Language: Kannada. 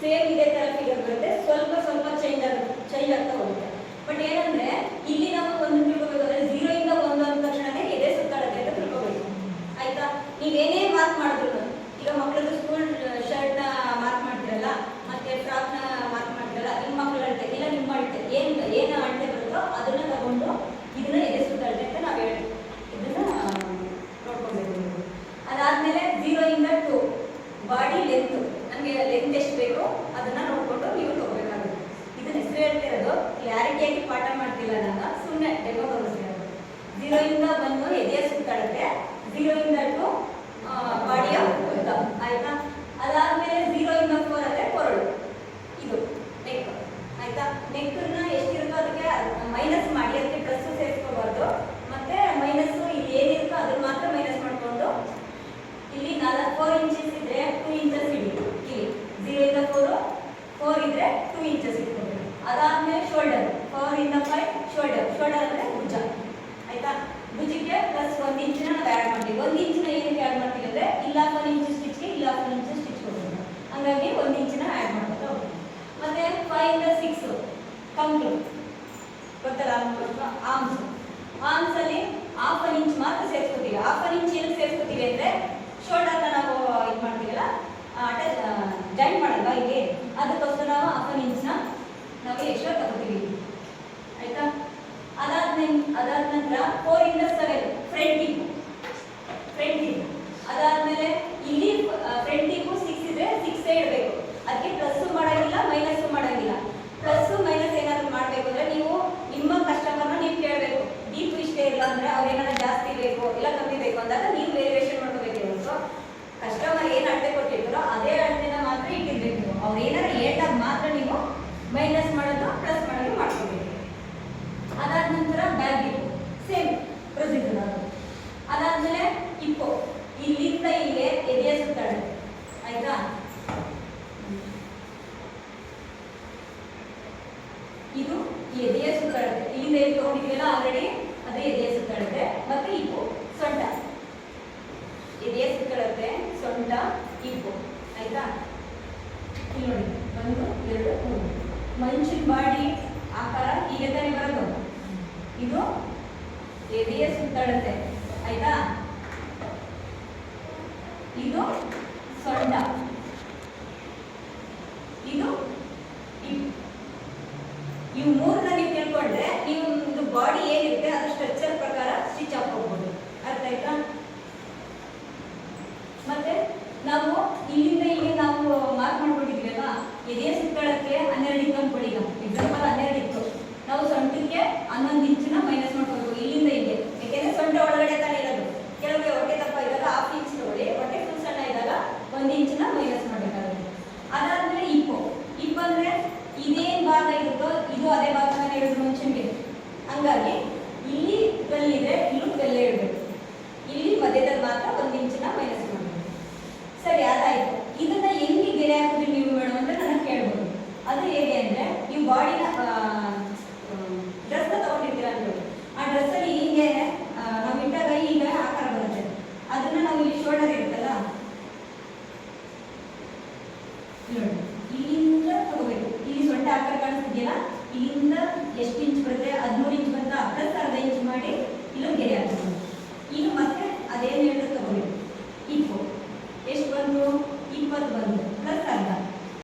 ಸೇಮ್ ಇದೇ ತರ ಫಿಗರ್ ಬರುತ್ತೆ. ಸ್ವಲ್ಪ ಸ್ವಲ್ಪ ಚೇಂಜ್ ಆಗುತ್ತೆ ಚೇಂಜ್ ಆಗ್ತಾ ಹೋಗುತ್ತೆ. ಬಟ್ ಏನಂದ್ರೆ ಇಲ್ಲಿ ನಾವು ಒಂದು ತಿಳ್ಕೊಬೇಕಾದ್ರೆ ಝೀರೋ ಇಂದ ಒಂದು ಅಂದ ತಕ್ಷಣನೇ ಎದೆ ಸುತ್ತಾಡುತ್ತೆ ಅಂತ ತಿಳ್ಕೊಬೇಕು. ಆಯ್ತಾ? ನೀವೇನೇ ಮಾರ್ಕ್ ಮಾಡಿದ್ರು, ಈಗ ಮಕ್ಕಳದ್ದು ಸ್ಕೂಲ್ ಶರ್ಟ್ನ ಮಾರ್ಕ್ ಮಾಡ್ತಿರಲ್ಲ, ಮತ್ತೆ ಫ್ರಾಕ್ನ ಮಾರ್ಕ್ ಮಾಡ್ತಿರಲ್ಲ, ನಿಮ್ಮ ಮಕ್ಕಳ ಅಳತೆ ಇಲ್ಲ ನಿಮ್ಮ ಅಳತೆ ಏನ್, ಏನು ಅಳತೆ ಬರುತ್ತೋ ಅದನ್ನ ತಗೊಂಡು ಇದನ್ನ ಎದೆ ಸುತ್ತಾಡುತ್ತೆ ಅಂತ ನಾವು ಹೇಳಿ ಇದನ್ನ ನೋಡ್ಕೊಬೇಕು. ಅದಾದ್ಮೇಲೆ ಝೀರೋ ಇಂದ ಟು ಬಾಡಿ ಲೆಂತ್ ನಮಗೆ ಲೆಂತ್ ಎಷ್ಟು ಬೇಕೋ ಅದನ್ನ ನೋಡ್ಕೊಂಡು ನೀವು ತಗೋಬೇಕಾಗುತ್ತೆ. ಇದನ್ನ ಹೆಸರು ಹೇಳ್ತಿರೋದು ಕ್ಲಾರಿಟಿಯಾಗಿ ಪಾಠ ಮಾಡ್ತಿಲ್ಲ ನಾನು ಸುಮ್ಮನೆ ಡೆಮೋ ತೋರಿಸ್ತಿರೋದು. ಝೀರೋ ಇಂದ ಒಂದು ಎದೆಯ ಸುತ್ತಾಡುತ್ತೆ ಝೀರೋ ಇಂದ ಟು ಬಾಡಿಯ ಉದ್ದ ಆಯ್ತಾ ಅದಾದ್ಮೇಲೆ ಝೀರೋ ಇಂದ ಫೋರ್ ಅಂದ್ರೆ ಕೊರಳು ಇದು ನೆಕ್ ಆಯ್ತಾ ನೆಕ್ನ ಎಷ್ಟಿರುತ್ತೋ ಅದಕ್ಕೆ ಮೈನಸ್ ಮಾಡಿ ಅದಕ್ಕೆ ಪ್ಲಸ್ ಸೇರಿಸ್ಕೋಬಾರ್ದು ಮತ್ತೆ ಮೈನಸ್ ಇಲ್ಲಿ ಏನಿರುತ್ತೋ ಅದನ್ನ ಮಾತ್ರ ಮೈನಸ್ ಮಾಡ್ಕೊಂಡು ಇಲ್ಲಿ ನಾಲ್ಕು ಫೋರ್ ಇಂಚಸ್ ಇದ್ರೆ ಟೂ ಇಂಚಸ್ ಇಡಿ ಇಲ್ಲಿ ಝೀರೋ ಇಂದ ಫೋರು ಫೋರ್ ಇದ್ರೆ ಟೂ ಇಂಚಸ್ ಇಟ್ಕೊಬೇಕು. ಅದಾದ್ಮೇಲೆ ಶೋಲ್ಡರ್ ಫೋರ್ ಇಂದ ಫೈವ್ ಶೋಲ್ಡರ್ ಶೋಲ್ಡರ್ ಅಂದ್ರೆ ಭುಜ. ಆಯ್ತಾ? ಭುಜಕ್ಕೆ ಪ್ಲಸ್ ಒಂದು ಇಂಚಿನ ನಾವು ಆ್ಯಡ್ ಮಾಡ್ತೀವಿ. ಒಂದು ಇಂಚಿನ ಏನಕ್ಕೆ ಆ್ಯಡ್ ಮಾಡ್ತೀವಿ ಅಂದ್ರೆ ಇಲ್ಲ ಒಂದ್ ಇಂಚ್ ಸ್ಟಿಚ್ಗೆ ಇಲ್ಲ ಒಂದ್ ಇಂಚ್ ಸ್ಟಿಚ್ ಕೊಡ್ಬೇಕು. ಹಂಗಾಗಿ ಒಂದು ಇಂಚಿನ ಆ್ಯಡ್ ಮಾಡ್ಬೋದು ಮತ್ತೆ ಫೈವ್ ಇಂದ ಸಿಕ್ಸ್ ಕಂಪ್ಲ ಗೊತ್ತಲ್ಲ ಆರ್ಮ್ಸ್ ಆರ್ಮ್ಸ್ ಅಲ್ಲಿ ಹಾಫ್ ಅನ್ ಇಂಚ್ ಮಾತ್ರ ಸೇರಿಸ್ಕೊತೀವಿ. ಹಾಫ್ ಅನ್ ಇಂಚ್ ಏನು ಸೇರಿಸ್ಕೊತೀವಿ ಅಂದ್ರೆ ಶೋಲ್ಡರ್ನ ನಾವು ಇದು ಮಾಡ್ತೀವಲ್ಲ ಜಾಯಿಂಟ್ ಮಾಡಲ್ವಾ ಇಲ್ಲಿ? ಅದಕ್ಕೋಸ್ಕರ ನಾವು ಹಾಫ್ ಅನ್ ಇಂಚ್ನ ನಾವು ಎಕ್ಸ್ಟ್ರಾ ತಗೋತೀವಿ. ಆಯ್ತಾ? ಅದಾದ ಅದಾದ ನಂತರ ಫೋರ್ ಇಂದ ಸೆವೆನ್ ಫ್ರಂಟಿಗೂ ಫ್ರಂಟಿಗೂ ಅದಾದ್ಮೇಲೆ ಇಲ್ಲಿ ಫ್ರಂಟಿಗೂ ಸಿಕ್ಸ್ ಇದ್ರೆ ಸಿಕ್ಸ್ ಇಡಬೇಕು ಅದಕ್ಕೆ ಪ್ಲಸ್ ಮಾಡಂಗಿಲ್ಲ ಮೈನಸ್ ಮಾಡಂಗಿಲ್ಲ ಪ್ಲಸ್ ಮೈನಸ್ ಏನಾದ್ರು ಮಾಡಬೇಕು ಅಂದ್ರೆ ನೀವು ನಿಮ್ಮ ಕಸ್ಟಮರ್ನ ನೀವು ಕೇಳಬೇಕು ಡೀಪ್ ಇಷ್ಟೇ ಇಲ್ಲ ಅಂದ್ರೆ ಅವ್ರು ಏನಾದ್ರು ಜಾಸ್ತಿ ಬೇಕು ಇಲ್ಲ ಕಮ್ಮಿ ಬೇಕು ಅಂದಾಗ ನೀವು ವೇರಿಯೇಷನ್ ಮಾಡ್ಕೋಬೇಕು ಹೊರತು ಕಸ್ಟಮರ್ ಏನು ಅಳತೆ ಕೊಟ್ಟಿರ್ತಾರೋ ಅದೇ ಅಳತೆನ ಮಾತ್ರ ಇಟ್ಟಿರ್ಬೇಕು ನೀವು ಅವ್ರು ಏನಾದ್ರು ಹೇಳ್ದಾಗ ಮಾತ್ರ ನೀವು ಮೈನಸ್ ಮಾಡೋದು ಪ್ಲಸ್ ಮಾಡೋದು ಮಾಡ್ಕೋಬೇಕು ಅದಾದ ನಂತರ ಬ್ಯಾಗ್ ಸೇಮ್ ಪ್ರೊಸೀಜರ್ ಅದು ಅದಾದ್ಮೇಲೆ ಇಪ್ಪೋ ಇಲ್ಲಿಂದ ಇಲ್ಲಿಗೆ ಎದೆಯ ಸುತ್ತಾಡುತ್ತೆ ಆಯ್ತಾ ಇದು ಎದೆಯ ಸುತ್ತಾಡುತ್ತೆ ಇಲ್ಲಿಂದ ಏನು ತಗೊಂಡಿದ್ವಲ್ಲ ಆಲ್ರೆಡಿ ಅದೇ ಎದೆಯ ಸುತ್ತಾಡುತ್ತೆ ಮತ್ತೆ ಇಪ್ಪು, ಸೊಂಟ. ಎದೆಯ ಸುತ್ತಾಡುತ್ತೆ ಸೊಂಟ, ಇಪ್ಪು. ಆಯ್ತಾ? ಇಲ್ಲಿ ನೋಡಿ. ಒಂದು, ಎರಡು, ಮೂರು. ಮನುಷ್ಯನ ಬಾಡಿ ಆಕಾರ ಈಗ ತಾನೇ ಬರೋದು. ಇದು ಎದೆಯ ಸುತ್ತಾಡುತ್ತೆ ಆಯ್ತಾ? ಇದು ಸೊಂಟ ಇದು ಇಪ್. ಇವು ಮೂರನ್ನ ನೀವು ತಿಳ್ಕೊಂಡ್ರೆ ನೀವು ಒಂದು ಬಾಡಿ ಏನಿರುತ್ತೆ ಅದು ಸ್ಟ್ರಕ್ಚರ್ ಪ್ರಕಾರ ಸ್ಟಿಚ್ ಹಾಕೋಬಹುದು ಅರ್ಥ ಆಯ್ತಾ ಮತ್ತೆ ನಾವು ಇಲ್ಲಿಂದ ಇಲ್ಲಿ ನಾವು ಮಾರ್ಕ್ ಮಾಡ್ಕೊಂಡಿದ್ವಲ್ಲ ಎದೆಯ ಸುತ್ತಳಕ್ಕೆ ಹನ್ನೆರಡು ಇತ್ತು ಅನ್ಕೊಳ್ಳಿ ಈಗ ಎಕ್ಸಾಂಪಲ್ ಹನ್ನೆರಡು ಇತ್ತು ನಾವು ಸೊಂಟಕ್ಕೆ ಹನ್ನೊಂದು ಇಂಚಿನ ಮೈನಸ್ ಮಾಡ್ಕೋಬೇಕು ಇಲ್ಲಿಂದ ಇಲ್ಲಿಗೆ ಯಾಕೆಂದ್ರೆ ಸೊಂಟ ಒಳಗಡೆ ತಾನೇ ಇರೋದು ಕೆಲವರಿಗೆ ಹೊಟ್ಟೆ ದಪ್ಪ ಇದ್ದಾಗ ಹಾಫ್ ಇಂಚ್ ತಗೊಳ್ಳಿ ಹೊಟ್ಟೆ ಫುಲ್ ಸಣ್ಣ ಇದ್ದಾಗ ಒಂದು ಇಂಚಿನ ಮೈನಸ್ ಮಾಡಬೇಕಾಗುತ್ತೆ ಅದಾದ್ಮೇಲೆ ಇಪ್ಪು ಇಪ್ಪು ಅಂದ್ರೆ ಇದೇನ್ ಭಾಗ ಇರುತ್ತೋ ಇದು ಅದೇ ಭಾಗ ಹೇಳಿದ್ರು ಮನುಷ್ಯನಿಗೆ ಹಂಗಾಗಿ ಇಲ್ಲಿ ಬೆಲ್ಲಿದೆ ಇಲ್ಲೂ ಆಕಾರ ಕಾಣಿಸ್ತಿದೆಯಲ್ಲ? ಇಲ್ಲಿಂದ ಎಷ್ಟು ಇಂಚ್ ಬರುತ್ತೆ? ಹದಿಮೂರು ಇಂಚ್ ಬಂತ ಪ್ಲಸ್ ಅರ್ಧ ಇಂಚ್ ಮಾಡಿ ಇಲ್ಲೊಂದು ಗೆರೆ